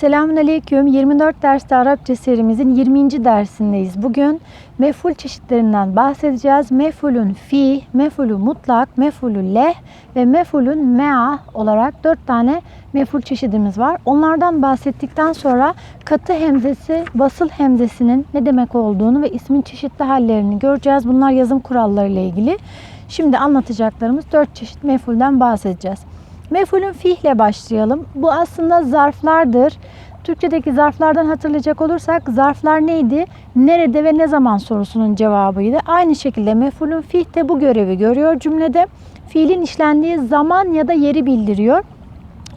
Selamünaleyküm. 24 derste Arapça serimizin 20. dersindeyiz. Bugün meful çeşitlerinden bahsedeceğiz. Mefulun fi, mefulu mutlak, mefulu leh ve mefulun mea olarak 4 tane meful çeşidimiz var. Onlardan bahsettikten sonra katı hemzesi, basıl hemzesinin ne demek olduğunu ve ismin çeşitli hallerini göreceğiz. Bunlar yazım kuralları ile ilgili. Şimdi anlatacaklarımız 4 çeşit mefulden bahsedeceğiz. Mefulün fihle başlayalım. Bu aslında zarflardır. Türkçedeki zarflardan hatırlayacak olursak zarflar neydi? Nerede ve ne zaman sorusunun cevabıydı. Aynı şekilde mefulün fih de bu görevi görüyor cümlede. Fiilin işlendiği zaman ya da yeri bildiriyor.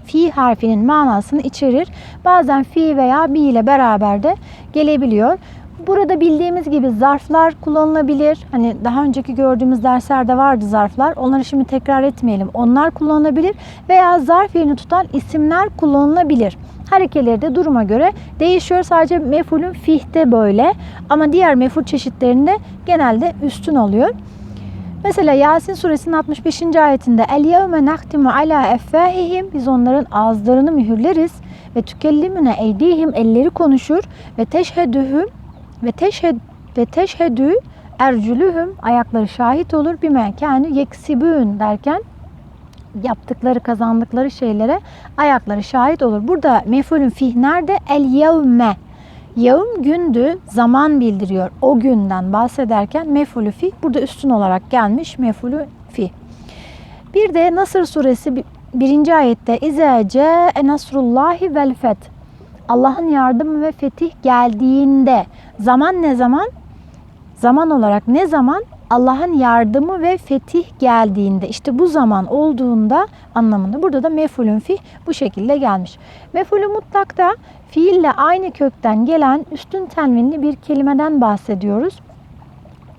Fi harfinin manasını içerir. Bazen fi veya bi ile beraber de gelebiliyor. Burada bildiğimiz gibi zarflar kullanılabilir. Hani daha önceki gördüğümüz derslerde vardı zarflar. Onları şimdi tekrar etmeyelim. Onlar kullanılabilir veya zarf yerini tutan isimler kullanılabilir. Harekeleri de duruma göre değişiyor. Sadece mefulün fihte böyle ama diğer meful çeşitlerinde genelde üstün oluyor. Mesela Yasin suresinin 65. ayetinde El yevme nahtimu ala effahihim biz onların ağızlarını mühürleriz ve tükellimüne eydihim elleri konuşur ve teşhedühüm ve teşhed ve teşhedü ercülühüm ayakları şahit olur bir mekânü yeksibün derken yaptıkları kazandıkları şeylere ayakları şahit olur. Burada mefulün fih nerede? El yevme. Yevm gündü, zaman bildiriyor. O günden bahsederken mefulü fih burada üstün olarak gelmiş mefulü fih. Bir de Nasır suresi birinci ayette İzece nasrullahi vel feth. Allah'ın yardımı ve fetih geldiğinde zaman ne zaman? Zaman olarak ne zaman? Allah'ın yardımı ve fetih geldiğinde işte bu zaman olduğunda anlamında burada da mefulün fih bu şekilde gelmiş. Mefulü mutlakta fiille aynı kökten gelen üstün tenvinli bir kelimeden bahsediyoruz.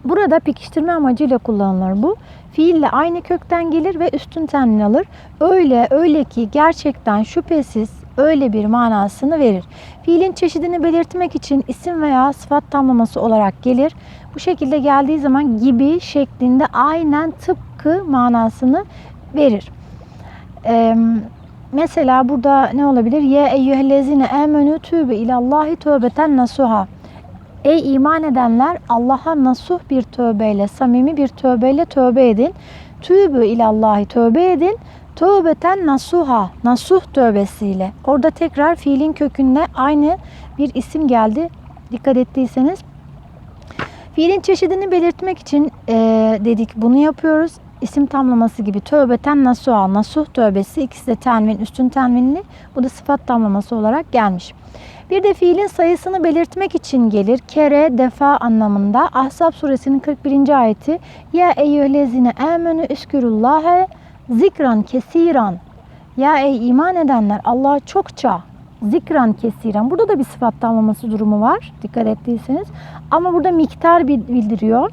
Burada pekiştirme amacıyla kullanılır bu. Fiille aynı kökten gelir ve üstün tenvin alır. Öyle öyle ki gerçekten şüphesiz öyle bir manasını verir. Fiilin çeşidini belirtmek için isim veya sıfat tamlaması olarak gelir. Bu şekilde geldiği zaman gibi şeklinde aynen tıpkı manasını verir. Ee, mesela burada ne olabilir? Ye eyyühellezine emenü tübe ilallahi tövbeten nasuha. Ey iman edenler Allah'a nasuh bir tövbeyle, samimi bir tövbeyle tövbe edin. Tübü ilallahi tövbe edin. Tövbeten nasuha, nasuh tövbesiyle. Orada tekrar fiilin kökünde aynı bir isim geldi. Dikkat ettiyseniz. Fiilin çeşidini belirtmek için e, dedik bunu yapıyoruz. İsim tamlaması gibi tövbeten nasuha, nasuh tövbesi ikisi de tenvin, üstün tenvinli. Bu da sıfat tamlaması olarak gelmiş. Bir de fiilin sayısını belirtmek için gelir. Kere, defa anlamında. Ahzab suresinin 41. ayeti. Ya eyyühlezine amenü üskürullâhe zikran kesiran. Ya ey iman edenler Allah'a çokça zikran kesiren. Burada da bir sıfat tamlaması durumu var. Dikkat ettiyseniz. Ama burada miktar bildiriyor.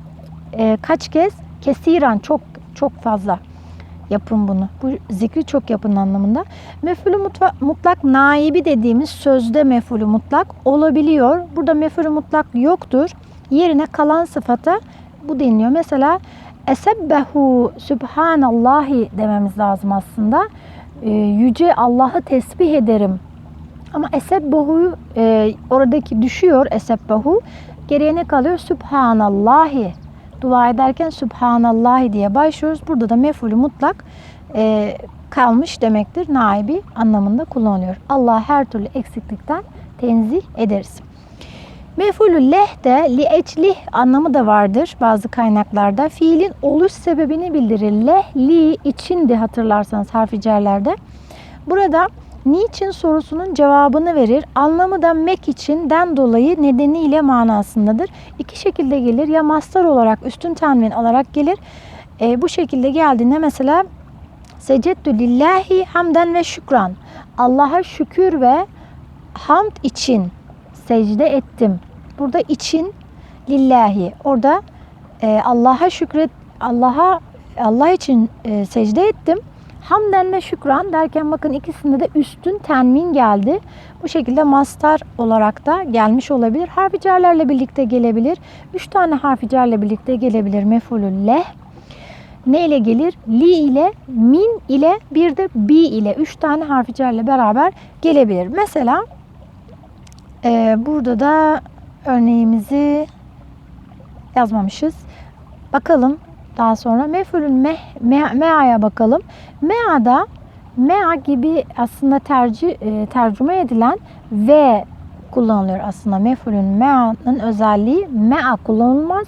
E, kaç kez? Kesiran çok çok fazla yapın bunu. Bu zikri çok yapın anlamında. Mefulü mutlak naibi dediğimiz sözde mefulü mutlak olabiliyor. Burada mefulü mutlak yoktur. Yerine kalan sıfata bu deniliyor. Mesela esebbehu sübhanallahi dememiz lazım aslında. Ee, yüce Allah'ı tesbih ederim. Ama esebbehu e, oradaki düşüyor esebbehu. Geriye ne kalıyor? Sübhanallahi dua ederken Subhanallah diye başlıyoruz. Burada da mefulü mutlak e, kalmış demektir. Naibi anlamında kullanılıyor. Allah her türlü eksiklikten tenzih ederiz. Mefulü leh de li eclih anlamı da vardır bazı kaynaklarda. Fiilin oluş sebebini bildirir. Leh, li içindi hatırlarsanız harfi cerlerde. Burada niçin sorusunun cevabını verir. Anlamı da mek içinden dolayı nedeniyle manasındadır. İki şekilde gelir. Ya mastar olarak üstün tenvin olarak gelir. E, bu şekilde geldiğinde mesela Seceddü lillahi hamden ve şükran. Allah'a şükür ve hamd için secde ettim. Burada için lillahi. Orada e, Allah'a şükret Allah'a Allah için e, secde ettim. Hamden ve şükran derken bakın ikisinde de üstün tenmin geldi. Bu şekilde mastar olarak da gelmiş olabilir. Harficerlerle birlikte gelebilir. Üç tane harficerle birlikte gelebilir. Mefulü leh. Ne ile gelir? Li ile, min ile, bir de bi ile. Üç tane harficerle beraber gelebilir. Mesela Ee, burada da örneğimizi yazmamışız. Bakalım daha sonra mef'ulün meh, me, me'aya bakalım. Me'ada mea gibi aslında tercih e, tercüme edilen ve kullanılıyor aslında. Mef'ulün me'anın özelliği mea kullanılmaz.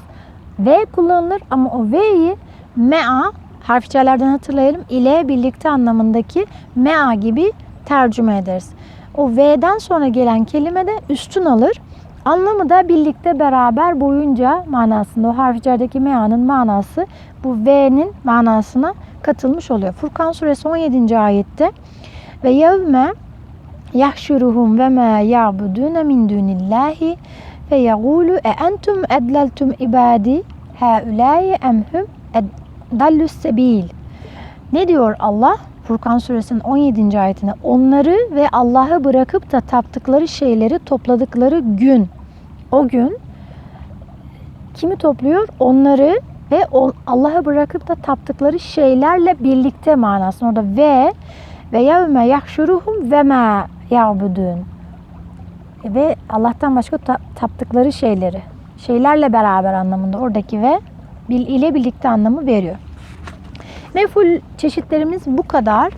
V kullanılır ama o V'yi mea harfçelerden hatırlayalım ile birlikte anlamındaki mea gibi tercüme ederiz. O V'den sonra gelen kelime de üstün alır. Anlamı da birlikte beraber boyunca manasında o harflerdeki mea'nın manası bu V'nin manasına katılmış oluyor. Furkan suresi 17. ayette ve yevme yahşuruhum ve ma ya'budun min dunillahi fe yegulu e entum edleltum ibadi haulâi emhum dallus sebil. Ne diyor Allah? Furkan suresinin 17. ayetinde onları ve Allah'ı bırakıp da taptıkları şeyleri topladıkları gün o gün kimi topluyor? Onları ve Allah'ı bırakıp da taptıkları şeylerle birlikte manasında orada ve ve yevme yahşuruhum ve ma ya'budun ve Allah'tan başka ta- taptıkları şeyleri şeylerle beraber anlamında oradaki ve ile birlikte anlamı veriyor. Meful çeşitlerimiz bu kadar.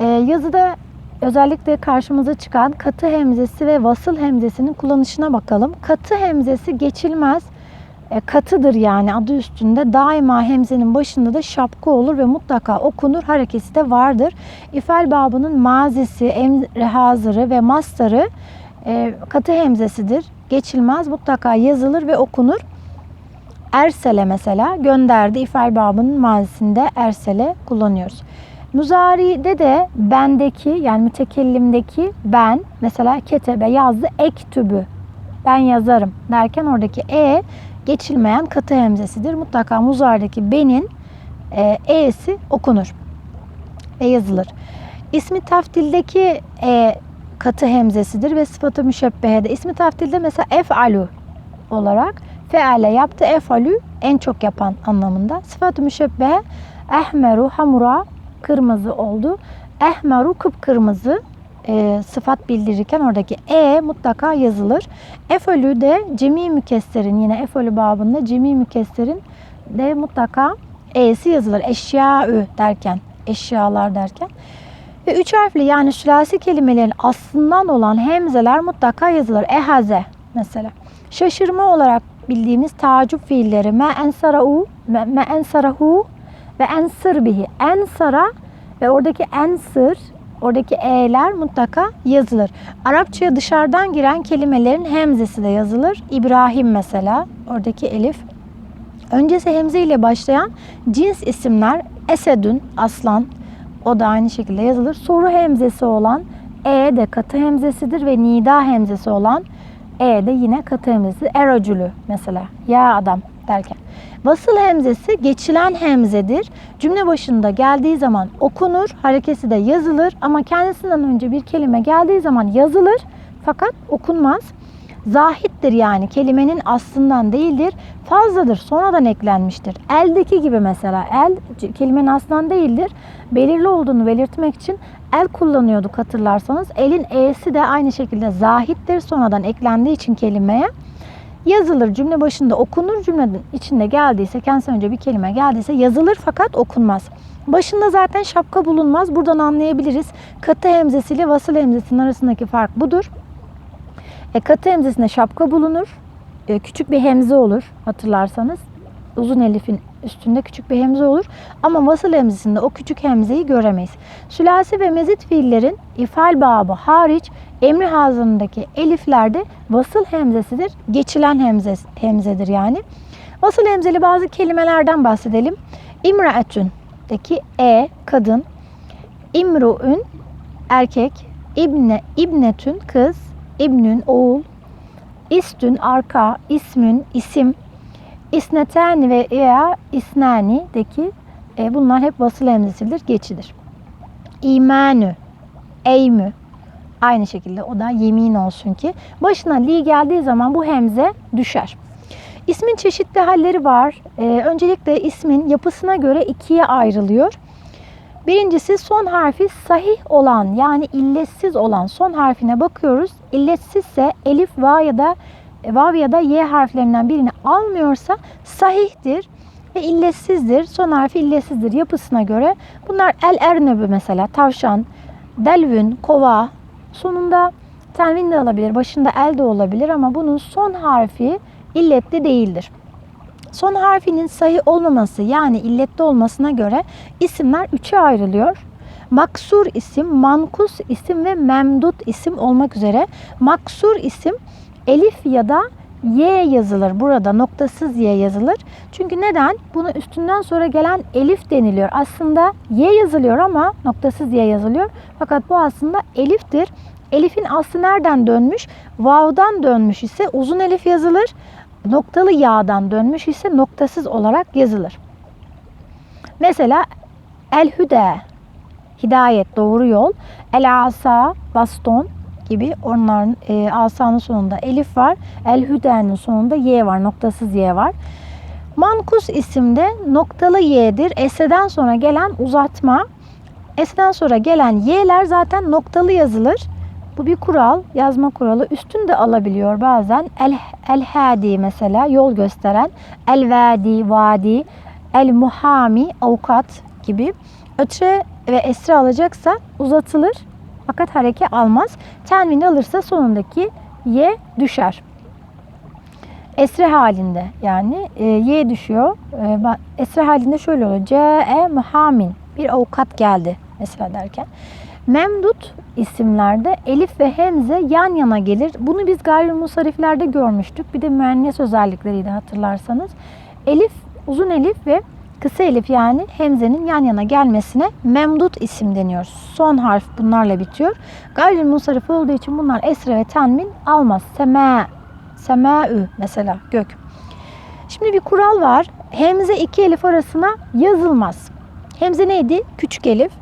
Ee, yazıda özellikle karşımıza çıkan katı hemzesi ve vasıl hemzesinin kullanışına bakalım. Katı hemzesi geçilmez. E, katıdır yani adı üstünde. Daima hemzenin başında da şapka olur ve mutlaka okunur. Harekesi de vardır. İfal babının mazisi, emri hazırı ve mastarı e, katı hemzesidir. Geçilmez. Mutlaka yazılır ve okunur. Ersele mesela gönderdi ifal babının mazisinde ersele kullanıyoruz. Muzari'de de bendeki yani mütekellimdeki ben mesela ketebe yazdı ektübü ben yazarım derken oradaki e geçilmeyen katı hemzesidir. Mutlaka muzari'deki benin e, e'si okunur ve yazılır. İsmi taftildeki e katı hemzesidir ve sıfatı müşebbehede. İsmi taftilde mesela ef'alu olarak feale yaptı ef'alü en çok yapan anlamında. Sıfatı müşebbehe ehmeru hamura kırmızı oldu. Ehmeru kıpkırmızı e, sıfat bildirirken oradaki e mutlaka yazılır. Efolü de cemi mükesserin yine efolü babında cemi mükesserin de mutlaka e'si yazılır. Eşyaü derken, eşyalar derken. Ve üç harfli yani sülasi kelimelerin aslından olan hemzeler mutlaka yazılır. Ehaze mesela. Şaşırma olarak bildiğimiz tacip fiilleri me ensarau, me, me ensarahu ve ensır bihi. Ensara ve oradaki ensır, oradaki e'ler mutlaka yazılır. Arapçaya dışarıdan giren kelimelerin hemzesi de yazılır. İbrahim mesela, oradaki elif. Öncesi hemze ile başlayan cins isimler Esedün, aslan, o da aynı şekilde yazılır. Soru hemzesi olan E de katı hemzesidir ve nida hemzesi olan E de yine katı hemzesi. Eracülü mesela. Ya adam derken. Vasıl hemzesi geçilen hemzedir. Cümle başında geldiği zaman okunur, harekesi de yazılır ama kendisinden önce bir kelime geldiği zaman yazılır fakat okunmaz. Zahittir yani kelimenin aslından değildir. Fazladır sonradan eklenmiştir. Eldeki gibi mesela el kelimenin aslından değildir. Belirli olduğunu belirtmek için el kullanıyorduk hatırlarsanız. Elin e'si de aynı şekilde zahittir sonradan eklendiği için kelimeye. Yazılır cümle başında okunur cümlenin içinde geldiyse kendisinden önce bir kelime geldiyse yazılır fakat okunmaz. Başında zaten şapka bulunmaz. Buradan anlayabiliriz. Katı hemzesiyle vasıl hemzesinin arasındaki fark budur. E, katı hemzesinde şapka bulunur. E, küçük bir hemze olur hatırlarsanız. Uzun elifin üstünde küçük bir hemze olur. Ama vasıl hemzesinde o küçük hemzeyi göremeyiz. Sülasi ve mezit fiillerin ifal babı hariç emri hazırındaki eliflerde vasıl hemzesidir. Geçilen hemze, hemzedir yani. Vasıl hemzeli bazı kelimelerden bahsedelim. İmraetün'deki e kadın, imru'ün erkek, ibne ibnetün kız, ibnün oğul, istün arka, ismün isim, isnetani ve veya isnani'deki e, bunlar hep vasıl hemzesidir, geçidir. İmanü, eymü, aynı şekilde o da yemin olsun ki başına li geldiği zaman bu hemze düşer. İsmin çeşitli halleri var. Ee, öncelikle ismin yapısına göre ikiye ayrılıyor. Birincisi son harfi sahih olan yani illetsiz olan son harfine bakıyoruz. İlletsizse elif, va ya da vav ya da y harflerinden birini almıyorsa sahihtir ve illetsizdir. Son harfi illetsizdir yapısına göre. Bunlar el ernebü mesela tavşan, delvün, kova. Sonunda tenvin de alabilir, başında el de olabilir ama bunun son harfi illetli değildir. Son harfinin sayı olmaması yani illetli olmasına göre isimler üçe ayrılıyor. Maksur isim, mankus isim ve memdut isim olmak üzere. Maksur isim elif ya da y yazılır. Burada noktasız y yazılır. Çünkü neden? Buna üstünden sonra gelen elif deniliyor. Aslında y yazılıyor ama noktasız y yazılıyor. Fakat bu aslında eliftir. Elif'in aslı nereden dönmüş? Vav'dan dönmüş ise uzun elif yazılır. Noktalı yağdan dönmüş ise noktasız olarak yazılır. Mesela el hüde hidayet doğru yol. El asa baston gibi onların e, asanın sonunda elif var. El hüde'nin sonunda y var. Noktasız y var. Mankus isimde noktalı y'dir. Esreden sonra gelen uzatma. Esreden sonra gelen y'ler zaten noktalı yazılır. Bu bir kural, yazma kuralı. Üstün de alabiliyor bazen. El, el hadi mesela yol gösteren. El vadi. El muhami, avukat gibi. Ötre ve esre alacaksa uzatılır. Fakat hareke almaz. Tenvin alırsa sonundaki y düşer. Esre halinde yani e, y düşüyor. E, esre halinde şöyle oluyor. C-e muhamin. Bir avukat geldi mesela derken. Memdut isimlerde elif ve hemze yan yana gelir. Bunu biz gayrimusariflerde görmüştük. Bir de müennes özellikleriydi hatırlarsanız. Elif, uzun elif ve kısa elif yani hemzenin yan yana gelmesine memdut isim deniyor. Son harf bunlarla bitiyor. Gayrimusarif olduğu için bunlar esre ve tenmin almaz. Sema, semaü mesela gök. Şimdi bir kural var. Hemze iki elif arasına yazılmaz. Hemze neydi? Küçük elif.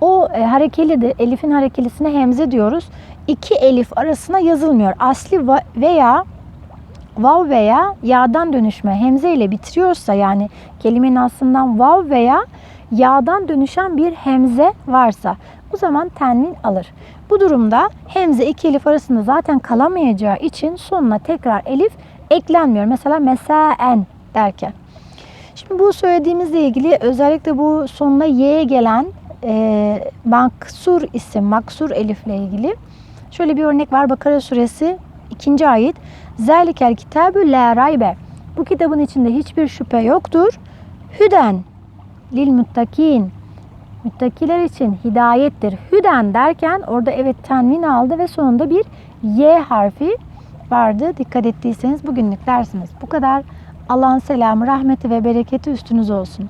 O e, harekelidir. Elif'in harekelisine hemze diyoruz. İki elif arasına yazılmıyor. Asli va- veya vav veya yağdan dönüşme hemze ile bitiriyorsa yani kelimenin aslından vav veya yağdan dönüşen bir hemze varsa o zaman tenvin alır. Bu durumda hemze iki elif arasında zaten kalamayacağı için sonuna tekrar elif eklenmiyor. Mesela mesaen derken. Şimdi bu söylediğimizle ilgili özellikle bu sonuna y gelen e, maksur isim, maksur elifle ilgili şöyle bir örnek var. Bakara suresi 2. ayet. Zelikel kitabü la raybe. Bu kitabın içinde hiçbir şüphe yoktur. Hüden lil muttakin. Müttakiler için hidayettir. Hüden derken orada evet tenvin aldı ve sonunda bir Y harfi vardı. Dikkat ettiyseniz bugünlük dersimiz bu kadar. Allah'ın selamı, rahmeti ve bereketi üstünüz olsun.